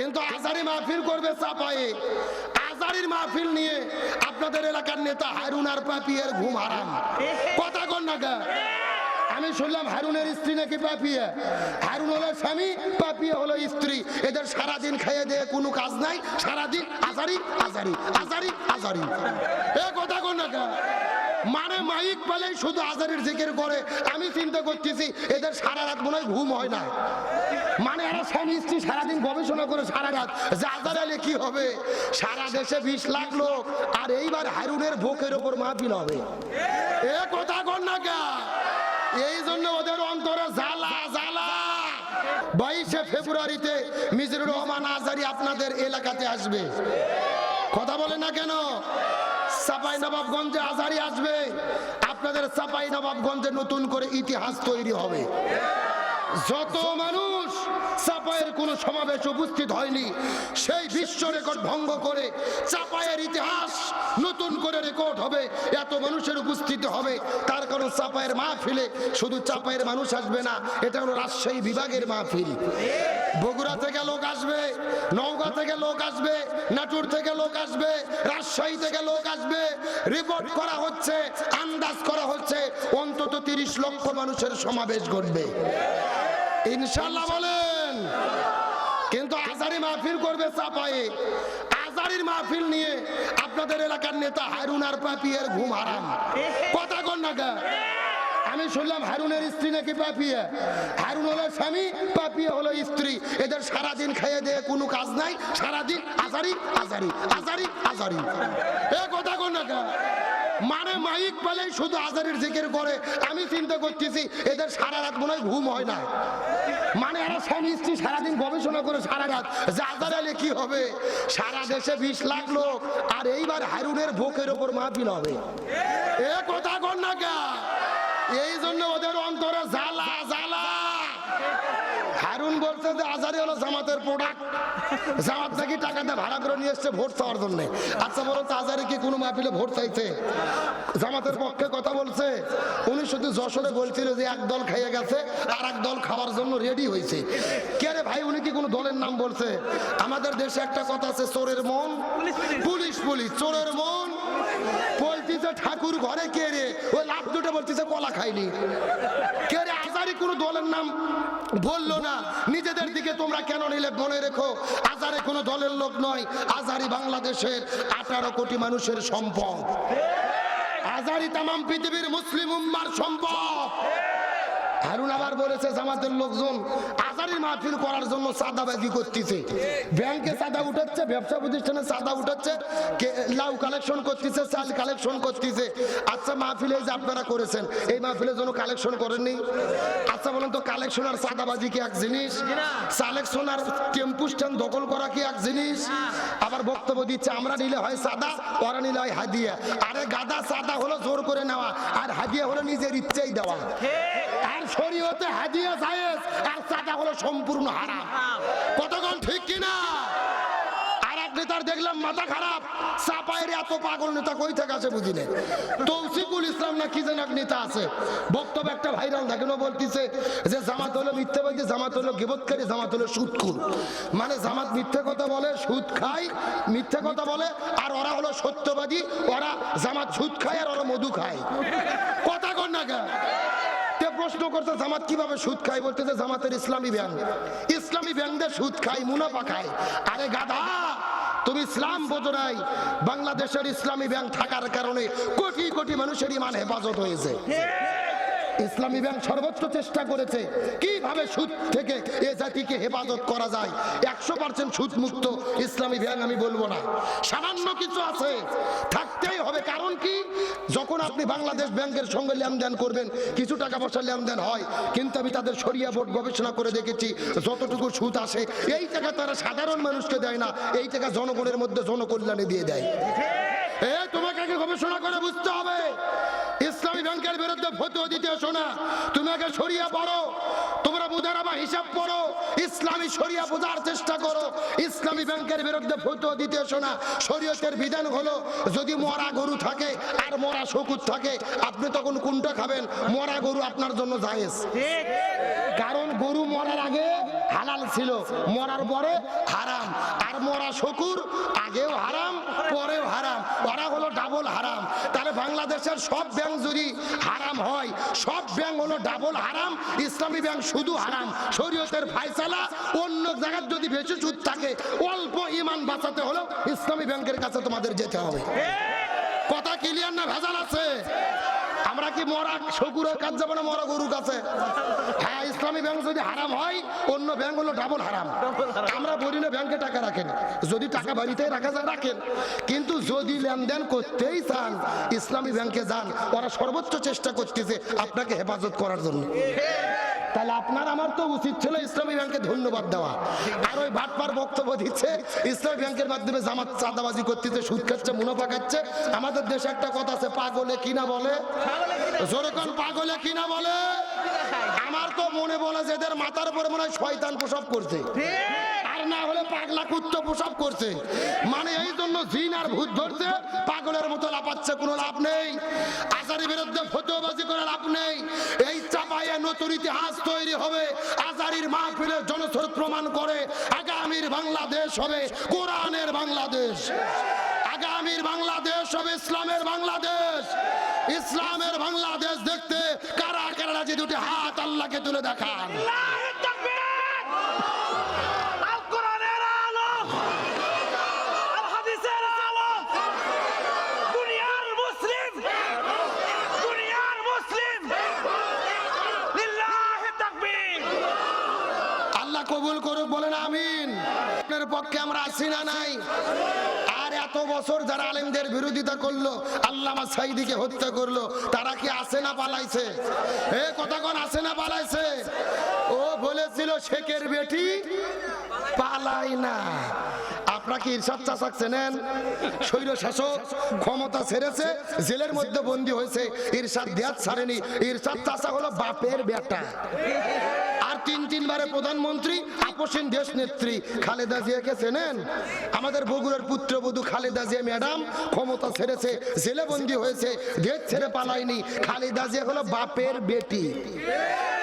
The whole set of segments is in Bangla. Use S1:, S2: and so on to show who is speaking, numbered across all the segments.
S1: কিন্তু আজারি মাহফিল করবে চাপায়ে আজারির মাহফিল নিয়ে আপনাদের এলাকার নেতা হারুন আর পাপিয়ের ঘুম হারাম। কথা কন না? আমি শুনলাম হারুনের স্ত্রী নাকি পাপিয়া। হারুন হলো স্বামী, পাপিয়া হলো স্ত্রী। এদের সারাদিন খেয়ে দিয়ে কোনো কাজ নাই। সারাদিন আজারি আজারি আজারি আজারি। এ, কথা কন না? মানে মাইক পেলেই শুধু আজারির জিকির করে। আমি চিন্তা করতেছি, এদের সারা রাত মনে হয় ঘুম হয় না। মানে এরা স্বামী স্ত্রী সারাদিন গবেষণা করে সারা রাত। যে আজার আলে কি হবে? সারা দেশে বিশ লাখ লোক, আর এইবার হারুনের ভোকের ওপর মাহফিল হবে। এ কথা কর না কা এই জন্য ওদের অন্তরে জ্বালা জ্বালা। বাইশে ফেব্রুয়ারিতে মিজিরুর রহমান আজারি আপনাদের এলাকাতে আসবে। কথা বলে না কেন? চাপাই নবাবগঞ্জে আজারি আসবে। আপনাদের চাপাই নবাবগঞ্জে নতুন করে ইতিহাস তৈরি হবে। যত মানুষ চাপায়ের কোনো সমাবেশ উপস্থিত হয়নি সেই বিশ্ব রেকর্ড ভঙ্গ করে চাপায়ের ইতিহাস নতুন করে রেকর্ড হবে, এত মানুষের উপস্থিতি হবে, তার কারণ চাপায়ের মাহফিলে শুধু চাপায়ের মানুষ আসবে না, এটা হলো রাজশাহী বিভাগের মাহফিল। বগুড়া থেকে লোক আসবে, নওগাঁ থেকে লোক আসবে, নাটুর থেকে লোক আসবে, রাজশাহী থেকে লোক আসবে রিপোর্ট করা হচ্ছে, আন্দাজ করা হচ্ছে, অন্তত তিরিশ লক্ষ মানুষের সমাবেশ ঘটবে। ইনশাল্লাহ বলেন। কিন্তু আজারি মাহফিল করবে চাপায়ে আজারির মাহফিল নিয়ে আপনাদের এলাকার নেতা হারুন আর পাপিয়ের ঘুম হারাম। কথা কন না আমি শুনলাম হারুনের স্ত্রী নাকি পাপিয়া। হারুন হলো স্বামী, পাপিয়া হলো স্ত্রী। এদের সারাদিন খেয়ে দিয়ে কোনো কাজ নাই। সারাদিন আজারি আজারি আজারি আজারি। এ কথা কন না? মানে মাইক পেলেই শুধু আজারির জিকির করে। আমি চিন্তা করতেছি, এদের সারা রাত মনে হয় ঘুম হয় না। মানে এরা স্বামী স্ত্রী সারাদিন গবেষণা করে সারা রাত যে আজার আলে কি হবে? সারা দেশে বিশ লাখ লোক, আর এইবার হারুনের ভোকের ওপর মাহফিল হবে। এ কথা কর না কে এই জন্য ওদের অন্তরে জ্বালা। আজারি হলো জামাতের প্রোডাক্ট জামাত নাকি টাকাটা ভাড়া করে নিয়ে এসছে ভোট চাওয়ার জন্য। আচ্ছা বলো তো আজারি কি কোনো মাহফিলে ভোট চাইছে? জামাতের পক্ষে কথা বলছে। উনি শুধু যশোরে বলছিল যে এক দল খেয়ে গেছে আর এক দল খাওয়ার জন্য রেডি হয়েছে। কে রে ভাই উনি কি কোনো দলের নাম বলছে? আমাদের দেশে একটা কথা আছে চোরের মন। Police police. চোরের মন। বলতিছে ঠাকুর ঘরে কে রে? ওই লাভ দুটো বলতিছে কলা খাইনি। আজারি কোনো দলের নাম বলল না, নিজেদের দিকে তোমরা কেন নিলে মনে রেখো? আজারে কোনো দলের লোক নয়, আজারি বাংলাদেশের আঠারো কোটি মানুষের সম্পদ। আজারি তামাম পৃথিবীর মুসলিম উম্মার সম্পদ। হারুন আবার বলেছে জামাতের লোকজন মাহফিল করার জন্য করতেছে। ব্যাংকে উঠাচ্ছে ব্যবসা প্রতিষ্ঠানে উঠাচ্ছে লাউ কালেকশন করতেছে চাল কালেকশন করতেছে। আচ্ছা মাহফিলে যে আপনারা করেছেন এই মাহফিলের জন্য কালেকশন করেননি? আচ্ছা বলেন তো কালেকশন আর কি এক জিনিস? কালেকশন আর টেম্পু স্ট্যান্ড দখল করা কি এক জিনিস? আবার বক্তব্য দিচ্ছে আমরা নিলে হয় চাঁদা ওরা নিলে হয় হাদিয়া। আরে গাদা চাঁদা হলো জোর করে নেওয়া আর হাদিয়া হলো নিজের ইচ্ছেই দেওয়া। আর শরীয়তে হাদিয়া আর চাঁদা হলো সম্পূর্ণ হারাম। কতক্ষণ ঠিক কিনা? আর এক নেতার দেখলাম মাথা খারাপ। চাপায়ের এত পাগল নেতা কই থেকে আছে বুঝি না তৌসিকুল ইসলাম না কি যেন নেতা আছে। বক্তব্য একটা ভাইরাল দেখেন বলতেছে যে, জামাত হলো মিথ্যাবাদী, জামাত হলো গিবতকারী জামাত হলো সুদখুর মানে জামাত মিথ্যে কথা বলে, সুদ খায়, মিথ্যে কথা বলে, আর ওরা হলো সত্যবাদী, ওরা জামাত সুদ খায়, আর ওরা মধু খায়। কথা কর না কেন? প্রশ্ন করছে, জামাত কীভাবে সুদ খায়? বলতেছে, জামাতের ইসলামী ব্যাংক। ইসলামী ব্যাংকদের সুদ খায়, মুনাফা খায়। আরে গাধা, তুমি ইসলাম বোঝো নাই। বাংলাদেশের ইসলামী ব্যাংক থাকার কারণে কোটি কোটি মানুষের ইমান হেফাজত হয়েছে। ইসলামী ব্যাংক সর্বোচ্চ চেষ্টা করেছে কীভাবে সুদ থেকে এ জাতিকে হেফাজত করা যায়? একশো পার্সেন্ট সুদ মুক্ত ইসলামী ব্যাংক আমি বলব না। সামান্য কিছু আছে, থাকতেই হবে। কারণ কি? যখন আপনি বাংলাদেশ ব্যাংকের সঙ্গে লেনদেন করবেন, কিছু টাকা পয়সা লেনদেন হয়, কিন্তু আমি তাদের সরিয়া বোর্ড গবেষণা করে দেখেছি, যতটুকু সুদ আসে, এই টাকা তারা সাধারণ মানুষকে দেয় না, এই টাকা জনগণের মধ্যে জনকল্যাণে দিয়ে দেয়। এ, তোমাকে গবেষণা করে বুঝতে হবে, ইসলামী ব্যাংকের বিরুদ্ধে ফতুয়া দিতে এসো না। তুমি আগে সরিয়া পড়ো, তোমরা মুদারাবা হিসাব পড়ো, ইসলামী সরিয়া বোঝার চেষ্টা করো, ইসলামী ব্যাংকের বিরুদ্ধে ফতুয়া দিতে এসো না। শরীয়তের বিধান হলো, যদি মরা গরু থাকে আর মরা শকুর থাকে, আপনি তখন কোনটা খাবেন? মরা গরু আপনার জন্য জায়েজ। কারণ গরু মরার আগে হালাল ছিল, মরার পরে হারাম। আর মরা শকুর আগেও হারাম, পরেও হারাম। ওরা হলো ডাবল হারাম। তাহলে বাংলাদেশের সব ব্যাংক যদি হারাম হয়। সব ব্যাংক হলো ডাবল হারাম, ইসলামী ব্যাংক শুধু হারাম। শরীয়তের ফায়সালা অন্য জায়গার যদি বেশি সুদ থাকে, অল্প ইমান বাঁচাতে হলেও ইসলামী ব্যাংকের কাছে তোমাদের যেতে হবে। কথা ক্লিয়ার না ভেজাল আছে? আমরা কি মরা, শকুরের কাজ যাব না মরা গরুর কাছে? ইসলামী ব্যাংক যদি হারাম হয় অন্য ব্যাংক হলো ডাবল হারাম। আমরা বলি না ব্যাংকে টাকা রাখেন। যদি টাকা বাড়িতে রাখা যায় রাখেন। কিন্তু যদি লেনদেন করতেই চান ইসলামী ব্যাংকে যান ওরা সর্বোচ্চ চেষ্টা করতেছে আপনাকে হেফাজত করার জন্য। তাহলে আপনার, আমার তো উচিত ছিল ইসলামী ব্যাংকে ধন্যবাদ দেওয়া। আর ওই ভাটপার বক্তব্য দিচ্ছে, ইসলামী ব্যাংকের মাধ্যমে জামাত চাঁদাবাজি করতেছে, সুদ খাচ্ছে, মুনাফা খাচ্ছে। আমাদের দেশে একটা কথা আছে, পাগলে কিনা বলে? জোরে পাগলে কিনা বলে? আমার তো মনে বলে যে এদের মাথার উপরে মনে হয় শয়তান প্রসব করছে। আর না হলে পাগলা কুত্ত প্রসব করছে। মানে এই জন্য জিন আর ভূত ধরছে, পাগলের মতো লাপাচ্ছে কোনো লাভ নেই। আচারের বিরুদ্ধে নতুন ইতিহাস তৈরি হবে। আজারির মাহফিলে জনস্বর প্রমাণ করে আগামীর বাংলাদেশ হবে কোরআনের বাংলাদেশ। আগামীর বাংলাদেশ হবে ইসলামের বাংলাদেশ। ইসলামের বাংলাদেশ দেখতে কারা কারা যে দুটি হাত আল্লাহকে তুলে দেখান। পক্ষে আমরা আসি না নাই? আর এত বছর যারা আলেমদের বিরোধিতা করল, আল্লামা সাইদিকে হত্যা করল, তারা কি আসে না পালাইছে? এ কথা কোন আসে না পালাইছে? ও বলেছিল, শেখের বেটি পালাই না। আপনারা কি ইরশাদ চাষাক চেনেন? স্বৈর শাসক ক্ষমতা ছেড়েছে, জেলের মধ্যে বন্দী হয়েছে, ইরশাদ দেয়াত ছাড়েনি। ইরশাদ চাষা হলো বাপের বেটা। তিন তিনবারে প্রধানমন্ত্রী আপসীন দেশ নেত্রী খালেদা জিয়াকে চেনেন? আমাদের বগুড়ার পুত্রবধূ খালেদা জিয়া ম্যাডাম, ক্ষমতা ছেড়েছে জেলে বন্দী হয়েছে, দেশ ছেড়ে পালায়নি। খালেদা জিয়া হলো বাপের বেটি।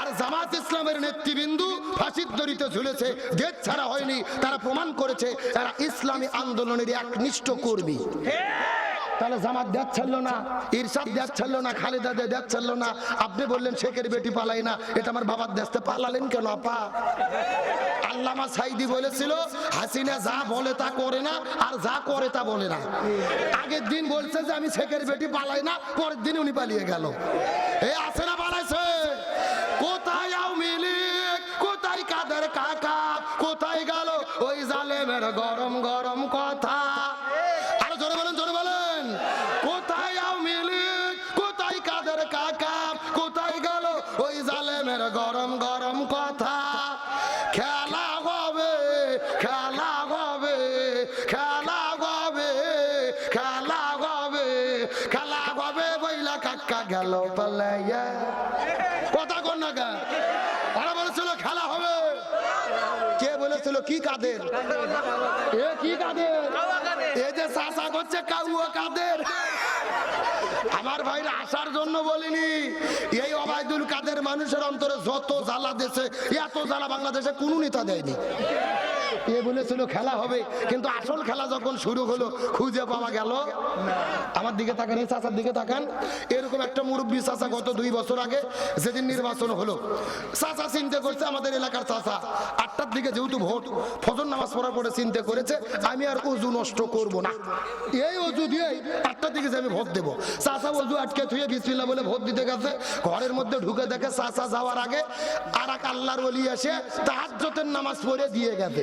S1: আর জামাত ইসলামের নেতৃবৃন্দু ফাঁসির দড়িতে ঝুলেছে, দেশ ছাড়া হয়নি, তারা প্রমাণ করেছে, তারা ইসলামী আন্দোলনের একনিষ্ঠ কর্মী। তাহলে জামাত দেখ ছাড়লো না, ইরশাদ দেখ ছাড়লো না, খালেদা দে দেখ ছাড়লো না। আপনি বললেন শেখের বেটি পালাই না, এটা আমার বাবার দেশতে পালালেন কেন আপা? আল্লামা সাইদি বলেছিল, হাসিনা যা বলে তা করে না, আর যা করে তা বলে না। আগের দিন বলছে যে আমি শেখের বেটি পালাই না, পরের দিন উনি পালিয়ে গেল। এ আছে না পালাইছে কোথায় আওয়ামী লীগ? কোথায় কাদের কাকা? কোথায় গেল ওই জালেমের গরম গরম? কাদের কাকা কোথায় গেল? ওই জালেমের গরম গরম কথা। খেলা হবে খেলা হবে খেলা হবে খেলা হবে খেলা হবে বইলা কাকা গেল পালাইয়া। কথা কর না গা ওরা বলেছিল খেলা হবে। কে বলেছিল? কি কাদের? এ কি কাদের? এ যে চাষা করছে কাউয়া কাদের? আমার ভাইরা আসার জন্য বলিনি। এই অবায়দুল কাদের মানুষের অন্তরে যত জ্বালা দেশে এত জ্বালা বাংলাদেশে কোনো নেতা দেয়নি। এ বলেছিল খেলা হবে, কিন্তু আসল খেলা যখন শুরু হলো, খুঁজে পাওয়া গেল। আমার দিকে তাকান, এই দিকে তাকান। এরকম একটা মুরব্বী গত দুই বছর আগে যেদিন নির্বাচন হলো। করছে, আমাদের এলাকার আটটার দিকে যেহেতু ভোট, ফজর নামাজ পড়ার পরে করেছে, আমি আর অজু নষ্ট করব না। এই অজু দিয়ে আটটার দিকে যে আমি ভোট দেবো। চাচা অজু আটকে থুয়ে বিসমিল্লা বলে ভোট দিতে গেছে। ঘরের মধ্যে ঢুকে দেখে চাচা যাওয়ার আগে আর এক আল্লাহর ওলি এসে তাহাজ্জতের নামাজ পড়ে দিয়ে গেছে।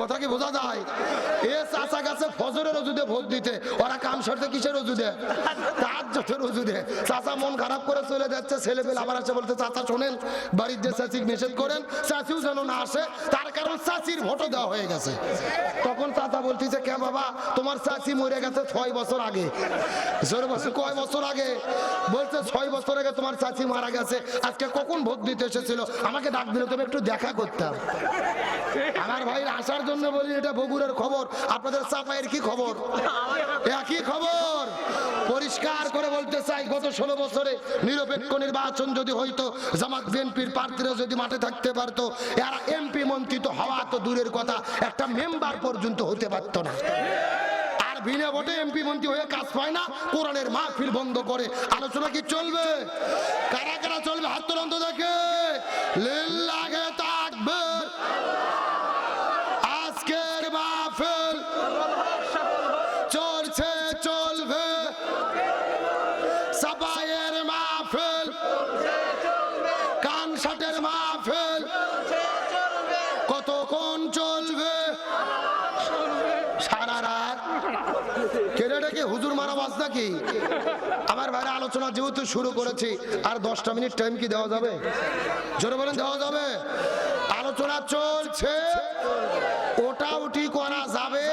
S1: কথা কি বোঝা যায়? এ চাচা গাছে ফজরের ওজুদে ভোট দিতে। ওরা কাম সারতে কিসের ওজুদে তার যতের ওজুদে চাচা মন খারাপ করে চলে যাচ্ছে ছেলে পেলে আবার আসে বলতে, চাচা, শোনেন, বাড়ির যে চাচি নিষেধ করেন, চাচিও যেন না আসে, তার কারণ চাচির ভোটও দেওয়া হয়ে গেছে। তখন চাচা বলতেছে, কে বাবা, তোমার চাচি মরে গেছে ছয় বছর আগে। জোর বছর কয় বছর আগে? বলছে, ছয় বছর আগে তোমার চাচি মারা গেছে। আজকে কখন ভোট দিতে এসেছিল? আমাকে ডাক দিলে তুমি একটু দেখা করতাম। আমার ভাই আসার জন্য বলি, এটা বগুড়ার খবর। আপনাদের চাপাইয়ের কি খবর? একই খবর। পরিষ্কার করে বলতে চাই, গত ষোলো বছরে নিরপেক্ষ নির্বাচন যদি হইতো, জামাত বিএনপির প্রার্থীরা যদি মাঠে থাকতে পারতো, এরা এমপি মন্ত্রী তো হওয়া তো দূরের কথা, একটা মেম্বার পর্যন্ত হতে পারতো না। আর এমপি মন্ত্রী হয়ে কাজ পায় না, কোরআনের মাহফিল বন্ধ করে। আলোচনা কি চলবে? কারা কারা চলবে? হাত তুলন্ত দেখে কতক্ষণ চলবে? সারা রাত। কেরাটা হুজুর মারা বাস নাকি? আমার বাইরে আলোচনা যেহেতু শুরু করেছি, আর দশটা মিনিট টাইম কি দেওয়া যাবে? জোরে বলেন, দেওয়া যাবে? আলোচনা চলছে। ওটা উঠি করা যাবে।